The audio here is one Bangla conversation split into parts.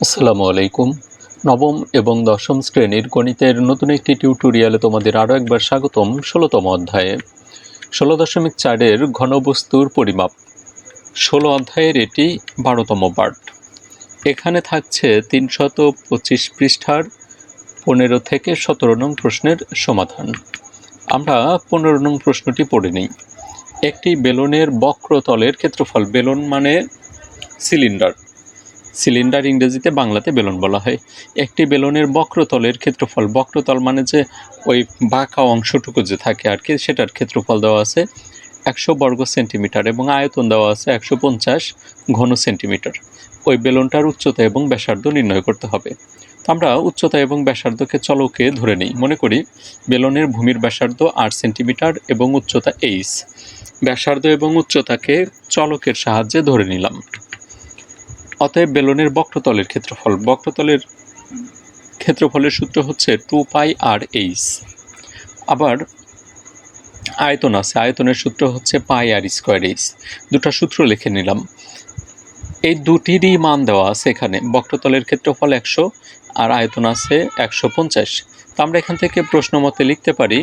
আসসালামু আলাইকুম। নবম এবং দশম শ্রেণির গণিতের নতুন একটি টিউটোরিয়ালে তোমাদের আরও একবার স্বাগতম ষোলোতম অধ্যায়ে। ষোলো দশমিক চারের ঘনবস্তুর পরিমাপ। ষোলো অধ্যায়ের এটি বারোতম পার্ট এখানে থাকছে তিনশত পঁচিশ পৃষ্ঠার পনেরো থেকে সতেরো নং প্রশ্নের সমাধান। আমরা পনেরো নং প্রশ্নটি পড়ে নিই। একটি বেলুনের বক্রতলের ক্ষেত্রফল বেলুন মানে সিলিন্ডার। সিলিন্ডার ইংরেজিতে বাংলাতে বেলুন বলা হয়। একটি বেলুনের বক্রতলের ক্ষেত্রফল, বক্রতল মানে যে ওই বাঁকা অংশটুকু যে থাকে আর কি, সেটার ক্ষেত্রফল দেওয়া আছে একশো বর্গ সেন্টিমিটার এবং আয়তন দেওয়া আছে একশো পঞ্চাশ ঘন সেন্টিমিটার। ওই বেলুনটার উচ্চতা এবং ব্যাসার্ধ নির্ণয় করতে হবে। তো আমরা উচ্চতা এবং ব্যাসার্ধকে চলকে ধরে নিই। মনে করি বেলুনের ভূমির ব্যাসার্ধ আট সেন্টিমিটার এবং উচ্চতা এইচ। ব্যাসার্ধ এবং উচ্চতাকে চলকের সাহায্যে ধরে নিলাম। অতএব বেলুনের বক্রতলের ক্ষেত্রফল। বক্রতলের ক্ষেত্রফলের সূত্র হচ্ছে টু পাই আর এইচ। আবার আয়তন আছে, আয়তনের সূত্র হচ্ছে পাই আর স্কোয়ার এইচ। দুটো সূত্র লিখে নিলাম। এই দুটিরই মান দেওয়া আছে এখানে। বক্রতলের ক্ষেত্রফল একশো আর আয়তন আছে একশো পঞ্চাশ। তো আমরা এখান থেকে প্রশ্ন মতে লিখতে পারি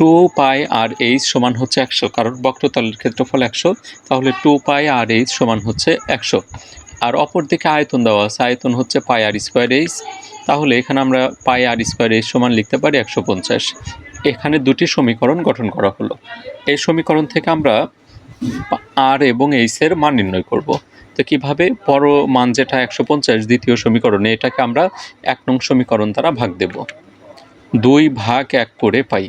টু পাই আর এইচ সমান হচ্ছে একশো। কারণ বক্রতলের ক্ষেত্রফল একশো, তাহলে টু পাই আর এইচ সমান হচ্ছে একশো। আর অপর দিকে আয়তন দেওয়া আছে, আয়তন হচ্ছে পাই আর স্কোয়ার এইচ তাহলে এখানে আমরা পাই আর স্কোয়ার এইচ সমান লিখতে পারি একশো পঞ্চাশ। এখানে দুটি সমীকরণ গঠন করা হলো। এই সমীকরণ থেকে আমরা আর এবং এইচের মান নির্ণয় করব। তো কীভাবে? বড় মান যেটা একশো পঞ্চাশ, দ্বিতীয় সমীকরণে এটাকে আমরা এক নং সমীকরণ দ্বারা ভাগ দেব। দুই ভাগ এক করে পাই।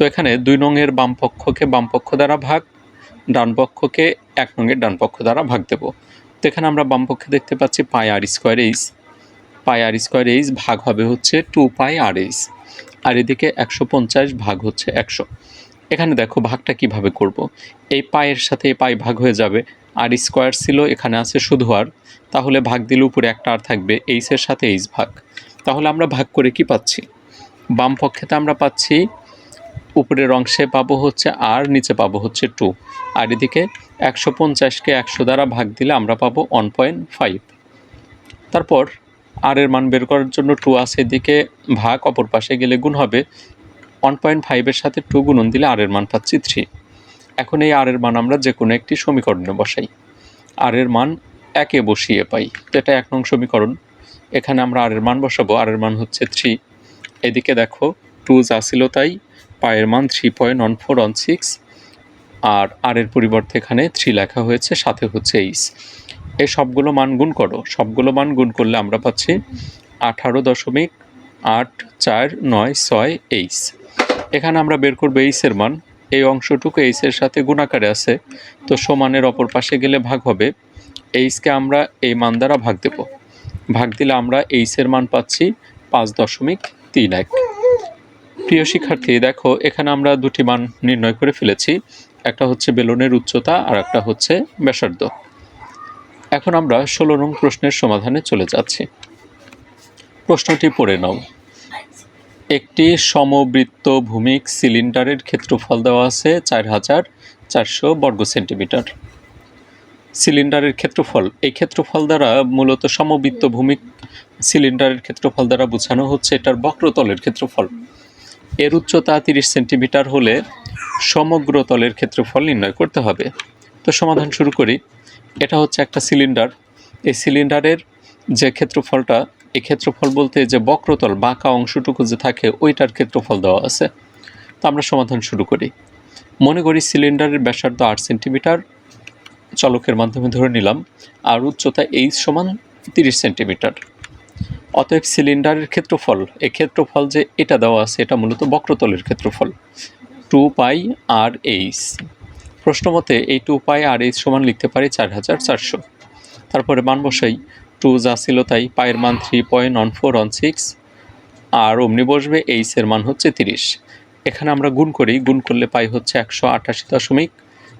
তো এখানে দুই নংয়ের বাম পক্ষকে বাম পক্ষ দ্বারা ভাগ, ডান পক্ষকে এক নংয়ের ডান পক্ষ দ্বারা ভাগ দেব। তো এখানে আমরা বাম পক্ষে দেখতে পাচ্ছি pi r square h. Pi r square h ভাগ হবে হচ্ছে টু পাই আর এইস আর এদিকে একশো পঞ্চাশ ভাগ হচ্ছে একশো। এখানে দেখো ভাগটা কীভাবে করব। এই পায়ের সাথে এই পাই ভাগ হয়ে যাবে। আর স্কোয়ার ছিল, এখানে আছে শুধু আর। তাহলে ভাগ দিলে উপরে একটা আর থাকবে এইসের সাথে এইচ ভাগ। তাহলে আমরা ভাগ করে কি পাচ্ছি? বাম পক্ষেতে আমরা পাচ্ছি উপরের অংশে পাবো হচ্ছে আর, নিচে পাবো হচ্ছে টু আর এদিকে একশো পঞ্চাশকে একশো দ্বারা ভাগ দিলে আমরা পাবো ওয়ান পয়েন্ট ফাইভ তারপর আর এর মান বের করার জন্য টু আছে এদিকে, ভাগ অপর পাশে গেলে গুণ হবে ওয়ান পয়েন্ট ফাইভের সাথে টু গুণন দিলে আর এর মান পাচ্ছি থ্রি এখন এই আর এর মান আমরা যে কোনো একটি সমীকরণে বসাই। আর এর মান একে বসিয়ে পাই। এটা এক নং সমীকরণ। এখানে আমরা আর এর মান বসাবো। আর এর মান হচ্ছে থ্রি এদিকে দেখো টু যা ছিল তাই। পায়ের মান three point one four one six আর আর এর পরিবর্তে এখানে থ্রি লেখা হয়েছে, সাথে হচ্ছে এইচ এই সবগুলো মান গুণ করো। সবগুলো মান গুণ করলে আমরা পাচ্ছি আঠারো দশমিক আট চার নয় ছয় এইচ এখানে আমরা বের করব এইচের মান। এই অংশটুকু এইচের সাথে গুণাকারে আছে। তো সমানের অপর পাশে গেলে ভাগ হবে। এইচকে আমরা এই মান দ্বারা ভাগ দেব। ভাগ দিলে আমরা এইচের মান পাচ্ছি পাঁচ দশমিক তিন এক। প্রিয় শিক্ষার্থী, দেখো, এখানে আমরা দুটি মান নির্ণয় করে ফেলেছি। একটা হচ্ছে বেলুনের উচ্চতা, আর একটা হচ্ছে ব্যাসার্ধ। এখন আমরা ষোলো নং প্রশ্নের সমাধানে চলে যাচ্ছি। প্রশ্নটি পড়ে নাও। একটি সমবৃত্ত ভূমিক সিলিন্ডারের ক্ষেত্রফল দেওয়া আছে চার হাজার চারশো বর্গ সেন্টিমিটার। সিলিন্ডারের ক্ষেত্রফল, এই ক্ষেত্রফল দ্বারা মূলত সমবৃত্ত ভূমিক সিলিন্ডারের ক্ষেত্রফল দ্বারা বোঝানো হচ্ছে এটার বক্রতলের ক্ষেত্রফল। এর উচ্চতা তিরিশ সেন্টিমিটার হলে সমগ্র তলের ক্ষেত্রফল নির্ণয় করতে হবে। তো সমাধান শুরু করি। এটা হচ্ছে একটা সিলিন্ডার। এই সিলিন্ডারের যে ক্ষেত্রফলটা, এই ক্ষেত্রফল বলতে যে বক্রতল, বাঁকা অংশটুকু যে থাকে, ওইটার ক্ষেত্রফল দেওয়া আছে। তো আমরা সমাধান শুরু করি। মনে করি সিলিন্ডারের ব্যাসার্ধ আট সেন্টিমিটার। চলকের মাধ্যমে ধরে নিলাম। আর উচ্চতা এইচ সমান তিরিশ সেন্টিমিটার। অতএব সিলিন্ডারের ক্ষেত্রফল, এই ক্ষেত্রফল যে এটা দেওয়া আছে, এটা মূলত বক্রতলের ক্ষেত্রফল। Two pi r h. প্রশ্ন মতে এই টু পাই আর এইচ সমান লিখতে পারি চার হাজার চারশো। তারপরে মান বসাই, টু যা ছিল তাই পায়ের মান three point one four one six আর অমনি বসবে এইচের মান হচ্ছে তিরিশ। এখানে আমরা গুণ করি, গুণ করলে পাই হচ্ছে একশো আটাশি দশমিক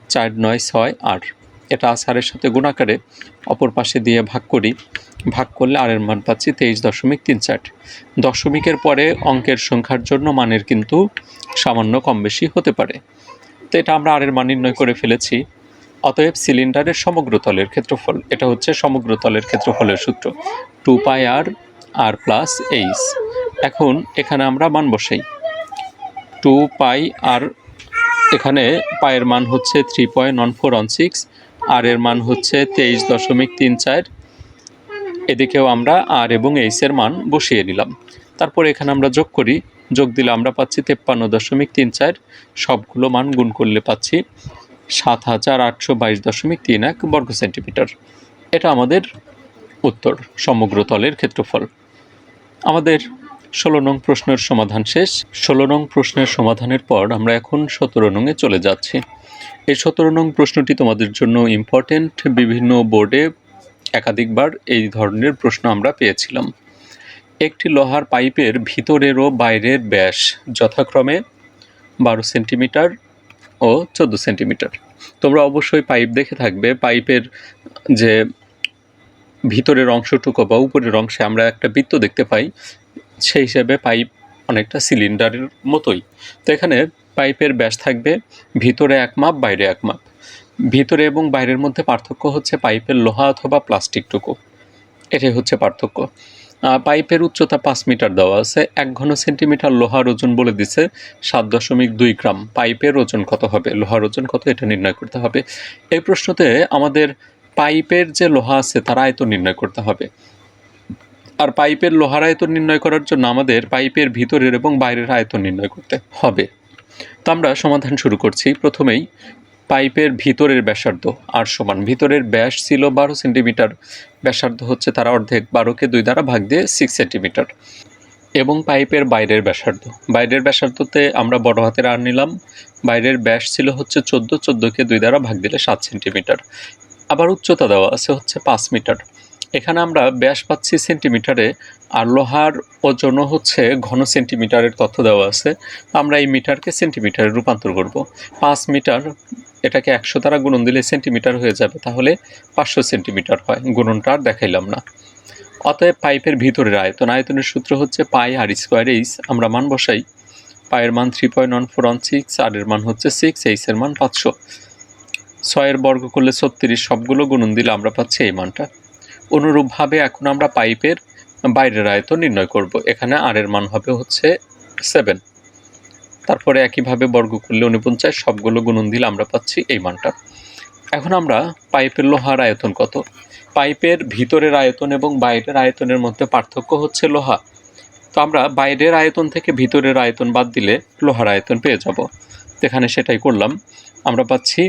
চার নয় ছয় আট। এটা আসারের সাথে গুণাকারে অপর পাশে দিয়ে ভাগ করি। ভাগ করলে আর এর মান পাচ্ছি তেইশ দশমিক তিন চার। দশমিকের পরে অঙ্কের সংখ্যার জন্য মানের কিন্তু সামান্য কম বেশি হতে পারে। তো এটা আমরা আর এর মান নির্ণয় করে ফেলেছি। অতএব সিলিন্ডারের সমগ্র তলের ক্ষেত্রফল, এটা হচ্ছে সমগ্র তলের ক্ষেত্রফলের সূত্র। Two pi r r plus h. এখন এখানে আমরা মান বসাই। টু পাই আর, এখানে পায়ের মান হচ্ছে three point one four one six. R এর মান হচ্ছে তেইশ দশমিক তিন চার। এদিকেও আমরা আর এবং এইচের মান বসিয়ে নিলাম। তারপর এখানে আমরা যোগ করি। যোগ দিলে আমরা পাচ্ছি তেপ্পান্ন দশমিক তিন চার। সবগুলো মান গুণ করলে পাচ্ছি সাত হাজার আটশো বাইশ দশমিক তিন এক বর্গ সেন্টিমিটার। এটা আমাদের উত্তর সমগ্র তলের ক্ষেত্রফল। আমাদের ষোলো নং প্রশ্নের সমাধান শেষ। ষোলো নং প্রশ্নের সমাধানের পর আমরা এখন সতেরো নংয়ে চলে যাচ্ছি। এই সতেরো নং প্রশ্নটি তোমাদের জন্য ইম্পর্টেন্ট বিভিন্ন বোর্ডে একাধিকবার এই ধরনের প্রশ্ন আমরা পেয়েছিলাম। একটি লোহার পাইপের ভিতরের ও বাইরের ব্যাস যথাক্রমে বারো সেন্টিমিটার ও চোদ্দ সেন্টিমিটার। তোমরা অবশ্যই পাইপ দেখে থাকবে, পাইপের যে ভিতরের অংশটুকু বা উপরের অংশে আমরা একটা বৃত্ত দেখতে পাই। সেই হিসেবে পাইপ অনেকটা সিলিন্ডারের মতোই। তো এখানে পাইপের ব্যাস থাকবে ভিতরে এক মাপ, বাইরে এক মাপ। ভিতরে এবং বাইরের মধ্যে পার্থক্য হচ্ছে পাইপের লোহা অথবা প্লাস্টিকটুকু এটাই হচ্ছে পার্থক্য। পাইপের উচ্চতা পাঁচ মিটার দেওয়া আছে। এক ঘন সেন্টিমিটার লোহার ওজন বলে দিছে সাত দশমিক দুই গ্রাম। পাইপের ওজন কত হবে? লোহার ওজন কত? এটা নির্ণয় করতে হবে। এই প্রশ্নতে আমাদের পাইপের যে লোহা আছে তার আয়তন নির্ণয় করতে হবে। আর পাইপের লোহার আয়তন নির্ণয় করার জন্য আমাদের পাইপের ভিতরের এবং বাইরের আয়তন নির্ণয় করতে হবে। তো আমরা সমাধান শুরু করছি। প্রথমেই পাইপের ভিতরের ব্যাসার্ধ আর সমান। ভিতরের ব্যাস ছিল বারো সেন্টিমিটার। ব্যাসার্ধ হচ্ছে তারা অর্ধেক বারোকে দুই দ্বারা ভাগ দিয়ে সিক্স সেন্টিমিটার। এবং পাইপের বাইরের ব্যাসার্ধ। বাইরের ব্যাসার্ধতে আমরা বড় হাতের আর নিলাম। বাইরের ব্যাস ছিল হচ্ছে চোদ্দ, চোদ্দোকে দুই দ্বারা ভাগ দিলে সাত সেন্টিমিটার। আবার উচ্চতা দেওয়া আছে হচ্ছে পাঁচ মিটার। এখানে আমরা ব্যাস পাচ্ছি সেন্টিমিটারে আর লোহার ওজন হচ্ছে ঘন সেন্টিমিটারের তথ্য দেওয়া আছে। আমরা এই মিটারকে সেন্টিমিটারে রূপান্তর করব। পাঁচ মিটার, এটাকে একশো দ্বারা গুণন দিলে সেন্টিমিটার হয়ে যাবে। তাহলে পাঁচশো সেন্টিমিটার হয়। গুণনটা আর দেখাইলাম না। অতএব পাইপের ভিতরের আয়তন, আয়তনের সূত্র হচ্ছে পাই আর স্কোয়ার এইচ। আমরা মান বসাই। পায়ের মান three point one four one six, r এর মান হচ্ছে সিক্স এইচের মান পাঁচশো। ছয়ের বর্গ করলে ছত্রিশ, সবগুলো গুণন দিলে আমরা পাচ্ছি এই মানটা। অনুরূপভাবে এখন আমরা পাইপের বাইরের আয়তন নির্ণয় করব। এখানে আর এর মান হবে হচ্ছে সেভেন তারপরে একইভাবে বর্গ করলে উনপঞ্চাশ, সবগুলো গুণন দিলে আমরা পাচ্ছি এই মানটা। এখন আমরা পাইপের লোহার আয়তন কত? পাইপের ভিতরের আয়তন এবং বাইরের আয়তনের মধ্যে পার্থক্য হচ্ছে লোহা। তো আমরা বাইরের আয়তন থেকে ভিতরের আয়তন বাদ দিলে লোহার আয়তন পেয়ে যাব। এখানে সেটাই করলাম। আমরা পাচ্ছি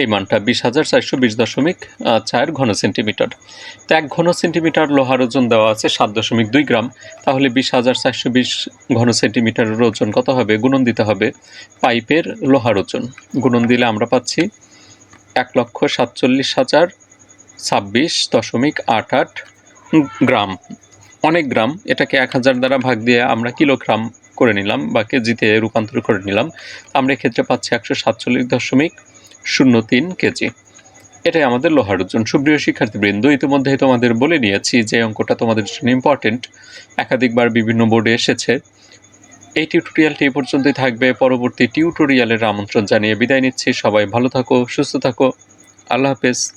এই মানটা বিশ হাজার চারশো বিশ দশমিক চার ঘন সেন্টিমিটার। তো এক ঘন সেন্টিমিটার লোহার ওজন দেওয়া আছে সাত দশমিক দুই গ্রাম। তাহলে বিশ হাজার চারশো বিশ ঘন সেন্টিমিটারের ওজন কত হবে? গুণন দিতে হবে পাইপের লোহার ওজন। গুণন দিলে আমরা পাচ্ছি এক লক্ষ সাতচল্লিশ হাজার ছাব্বিশ দশমিক আট আট গ্রাম। অনেক গ্রাম, এটাকে এক হাজার দ্বারা ভাগ দিয়ে আমরা কিলোগ্রাম করে নিলাম বা কেজিতে রূপান্তর করে নিলাম। আমরা এক্ষেত্রে পাচ্ছি একশো সাতচল্লিশ দশমিক শূন্য তিন কেজি। এটাই আমাদের লোহার ওজন। সুপ্রিয় শিক্ষার্থীবৃন্দ, ইতিমধ্যেই তোমাদের বলে নিয়েছি যে অঙ্কটা তোমাদের জন্য ইম্পর্টেন্ট একাধিকবার বিভিন্ন বোর্ডে এসেছে। এই টিউটোরিয়ালটি এই পর্যন্তই থাকবে। পরবর্তী টিউটোরিয়ালের আমন্ত্রণ জানিয়ে বিদায় নিচ্ছি। সবাই ভালো থাকো, সুস্থ থাকো। আল্লাহ হাফেজ।